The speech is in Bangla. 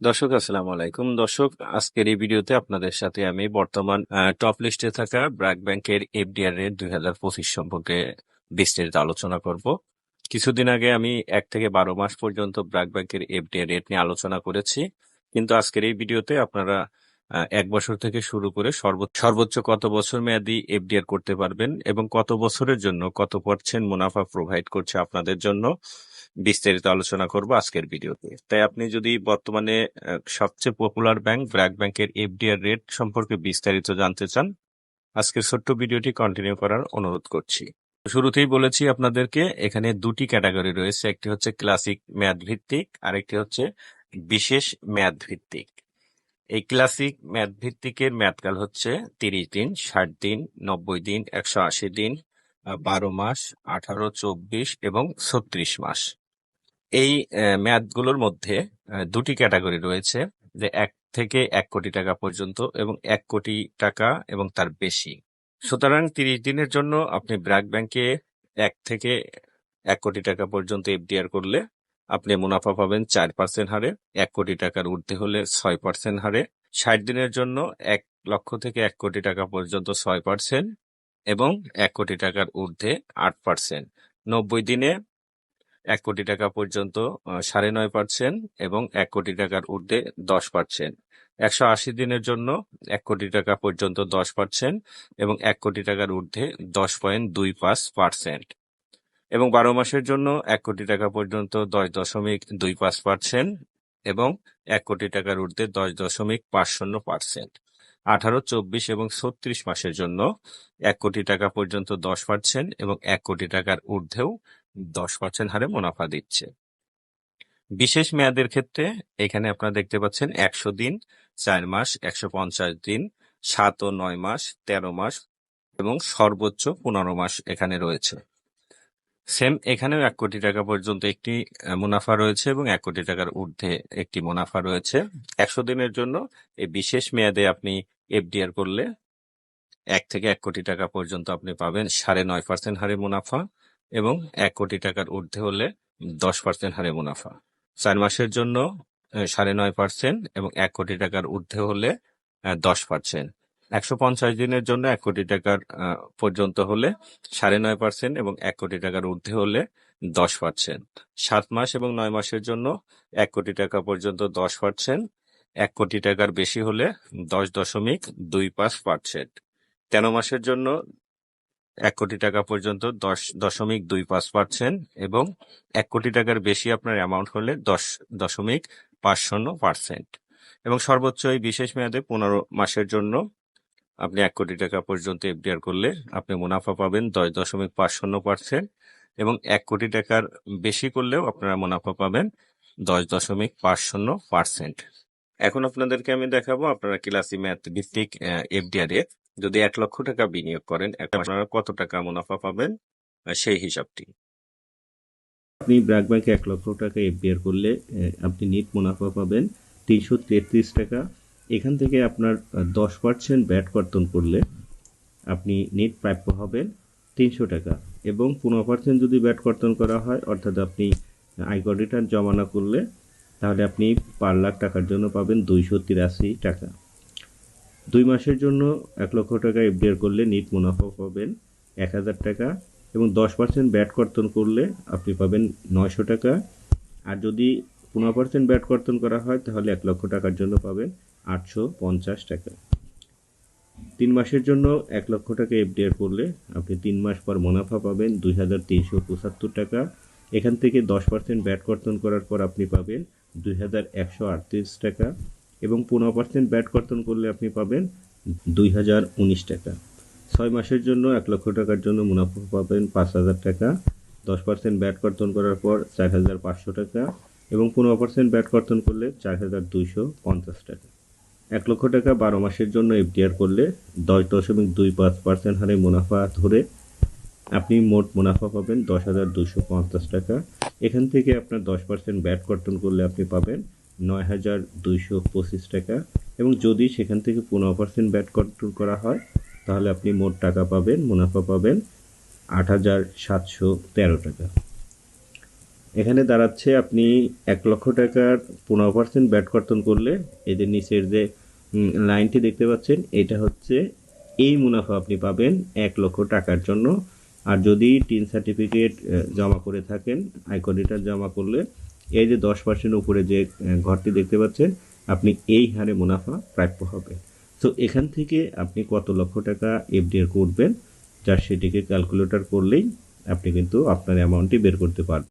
দর্শক, আসসালামু আলাইকুম। দর্শক, আজকের এই ভিডিওতে আপনাদের সাথে আমি বর্তমান টপ লিস্টে থাকা ব্র্যাক ব্যাংকের এফডিআর রেট দুই হাজার পঁচিশ সম্পর্কে বিস্তারিত আলোচনা করব। কিছুদিন আগে আমি এক থেকে বারো মাস পর্যন্ত ব্র্যাক ব্যাংকের এফডিআর রেট নিয়ে আলোচনা করেছি। কিন্তু আজকের এই ভিডিওতে আপনারা এক বছর থেকে শুরু করে সর্বোচ্চ সর্বোচ্চ কত বছর মেয়াদি এফডিআর করতে পারবেন এবং কত বছরের জন্য কত পার্সেন্ট মুনাফা প্রোভাইড করছে আপনাদের জন্য। বিস্তারিত আলোচনা করব আজকের ভিডিওতে। তাই আপনি যদি বর্তমানে সবচেয়ে পপুলার ব্যাংক ব্র্যাক ব্যাংকের এফডিআর রেট সম্পর্কে বিস্তারিত জানতে চান, আজকের ছোট্ট ভিডিওটি কন্টিনিউ করার অনুরোধ করছি। শুরুতেই বলেছি আপনাদেরকে, এখানে দুটি ক্যাটাগরি রয়েছে, একটি হচ্ছে ক্লাসিক মেয়াদ ভিত্তিক, আরেকটি হচ্ছে বিশেষ মেয়াদ ভিত্তিক। এই ক্লাসিক মেয়াদ ভিত্তিকের মেয়াদকাল হচ্ছে তিরিশ দিন, ষাট দিন, নব্বই দিন, একশো আশি দিন বারো মাস, আঠারো, চব্বিশ এবং ছত্রিশ মাস। এই মেয়াদগুলোর মধ্যে দুটি ক্যাটাগরি রয়েছে যে এক থেকে এক কোটি টাকা পর্যন্ত এবং এক কোটি টাকা এবং তার বেশি। সুতরাং তিরিশ দিনের জন্য আপনি ব্র্যাক ব্যাংকে এক থেকে এক কোটি টাকা পর্যন্ত এফডিআর করলে আপনি মুনাফা পাবেন চার পার্সেন্ট হারে, এক কোটি টাকার ঊর্ধ্বে হলে ছয় পার্সেন্ট হারে, ষাট দিনের জন্য এক লক্ষ থেকে এক কোটি টাকা পর্যন্ত ছয় পার্সেন্ট এবং এক কোটি টাকার ঊর্ধ্বে আট পার্সেন্ট নব্বই দিনে এক কোটি টাকা পর্যন্ত সাড়ে নয় পার্সেন্ট এবং এক কোটি টাকার ঊর্ধ্বে দশ পার্সেন্ট একশো আশি দিনের জন্য এক কোটি টাকা পর্যন্ত দশ পার্সেন্ট এবং এক কোটি টাকার ঊর্ধ্বে দশ পয়েন্ট দুই পাঁচ পার্সেন্ট এবং বারো মাসের জন্য এক কোটি টাকা পর্যন্ত দশ দশমিক দুই পাঁচ পার্সেন্ট এবং এক কোটি টাকার ঊর্ধ্বে দশ দশমিক পাঁচ শূন্য পার্সেন্ট আঠারো, চব্বিশ এবং ছত্রিশ মাসের জন্য এক কোটি টাকা পর্যন্ত দশ পার্সেন্ট এবং এক কোটি টাকার ঊর্ধ্বেও দশ পার্সেন্ট হারে মুনাফা দিচ্ছে। বিশেষ মেয়াদের ক্ষেত্রে এখানে আপনারা দেখতে পাচ্ছেন একশো দিন, চার মাস, একশো পঞ্চাশ দিন, সাত ও নয় মাস, তেরো মাস এবং সর্বোচ্চ পনেরো মাস এখানে রয়েছে। সেম, এখানেও এক কোটি টাকা পর্যন্ত একটি মুনাফা রয়েছে এবং এক কোটি টাকার ঊর্ধ্বে একটি মুনাফা রয়েছে। একশো দিনের জন্য এই বিশেষ মেয়াদে আপনি এফডিআর করলে এক থেকে এক কোটি টাকা পর্যন্ত আপনি পাবেন সাড়ে নয় পার্সেন্ট হারে মুনাফা এবং এক কোটি টাকার ঊর্ধ্বে হলে দশ পার্সেন্ট হারে মুনাফা। চার মাসের জন্য সাড়ে নয় পার্সেন্ট এবং এক কোটি টাকার ঊর্ধ্বে হলে দশ পার্সেন্ট। একশো পঞ্চাশ দিনের জন্য এক কোটি টাকার পর্যন্ত হলে সাড়ে নয় পার্সেন্ট এবং এক কোটি টাকার ঊর্ধ্বে হলে দশ পার্সেন্ট। সাত মাস এবং নয় মাসের জন্য এক কোটি টাকা পর্যন্ত দশ পার্সেন্ট, এক কোটি টাকার বেশি হলে দশ দশমিক দুই পাঁচ পার্সেন্ট। তেরো মাসের জন্য এক কোটি টাকা পর্যন্ত দশ দশমিক দুই পাঁচ পার্সেন্ট এবং এক কোটি টাকার বেশি আপনার অ্যামাউন্ট হলে দশ দশমিক পাঁচ শূন্য পার্সেন্ট। এবং সর্বোচ্চ এই বিশেষ মেয়াদে পনেরো মাসের জন্য আপনি এক কোটি টাকা পর্যন্ত এফডিআর করলে আপনি মুনাফা পাবেন দশ দশমিক পাঁচ শূন্য পার্সেন্ট এবং এক কোটি টাকার বেশি করলেও আপনারা মুনাফা পাবেন দশ দশমিক পাঁচ শূন্য পার্সেন্ট। এখন আপনাদেরকে আমি দেখাবো আপনারা ক্লাসি ম্যাথ ভিত্তিক এফডিআর এর যদি এক লক্ষ টাকা বিনিয়োগ করেন আপনারা কত টাকা মুনাফা পাবেন সেই হিসাবটি। আপনি ব্র্যাক ব্যাংকে এক লক্ষ টাকা এফডিআর করলে আপনি নিট মুনাফা পাবেন তিনশো তেত্রিশ টাকা এখান থেকে আপনার দশ পার্সেন্ট ব্যাট কর্তন করলে আপনি নেট প্রাপ্য হবেন তিনশো টাকা এবং পনেরো পার্সেন্ট যদি ব্যাট কর্তন করা হয়, অর্থাৎ আপনি আয়কর রিটার্ন জমা না করলে, তাহলে আপনি পার লাখ টাকার জন্য পাবেন দুইশো তিরাশি টাকা। দুই মাসের জন্য এক লক্ষ টাকা এফডিআর করলে নিট মুনাফা পাবেন এক হাজার টাকা এবং দশ পার্সেন্ট ব্যাট কর্তন করলে আপনি পাবেন নয়শো টাকা। আর যদি পনেরো পার্সেন্ট ব্যাট কর্তন করা হয়, তাহলে এক লক্ষ টাকার জন্য পাবেন আটশো পঞ্চাশ টাকা। তিন মাসের জন্য এক লক্ষ টাকা এফডিআর করলে আপনি তিন মাস পর মুনাফা পাবেন দুই হাজার তিনশো পঁচাত্তর টাকা। এখান থেকে দশ পার্সেন্ট ব্যাট কর্তন করার পর আপনি পাবেন দুই হাজার একশো আটত্রিশ টাকা এবং পনেরো পার্সেন্ট ব্যাট কর্তন করলে আপনি পাবেন দুই হাজার উনিশ টাকা। ছয় মাসের জন্য এক লক্ষ টাকার জন্য মুনাফা পাবেন পাঁচ হাজার টাকা। দশ পার্সেন্ট ব্যাট কর্তন করার পর চার হাজার পাঁচশো টাকা। এবং পনেরো পার্সেন্ট ব্যাট কর্তন করলে চার হাজার দুইশো পঞ্চাশ টাকা। এক লক্ষ টাকা বারো মাসের জন্য এফডিআর করলে দশ দশমিক দুই পাঁচ পার্সেন্ট হারে মুনাফা ধরে আপনি মোট মুনাফা পাবেন দশ হাজার দুশো পঞ্চাশ টাকা। এখান থেকে আপনার দশ পার্সেন্ট ব্যাট কর্তন করলে আপনি পাবেন নয় হাজার দুইশো পঁচিশ টাকা এবং যদি সেখান থেকে পনেরো পার্সেন্ট ব্যাট কর্তন করা হয়, তাহলে আপনি মোট টাকা পাবেন, মুনাফা পাবেন আট হাজার সাতশো তেরো টাকা। এখানে দাঁড়াচ্ছে আপনি এক লক্ষ টাকার পনেরো পার্সেন্ট ব্যাট কর্তন করলে, এদের নিচের যে লাইনটি দেখতে পাচ্ছেন, এটা হচ্ছে এই মুনাফা আপনি পাবেন এক লক্ষ টাকার জন্য। আর যদি টিন সার্টিফিকেট জমা করে থাকেন, আয়কর রিটার্ন জমা করলে, এই যে দশ পার্সেন্ট উপরে যে ঘরটি দেখতে পাচ্ছেন, আপনি এই হারে মুনাফা প্রাপ্য হবে। তো এখান থেকে আপনি কত লক্ষ টাকা এফডিআর করবেন যার সেটিকে ক্যালকুলেটর করলেই আপনি কিন্তু আপনার অ্যামাউন্টটি বের করতে পারবেন।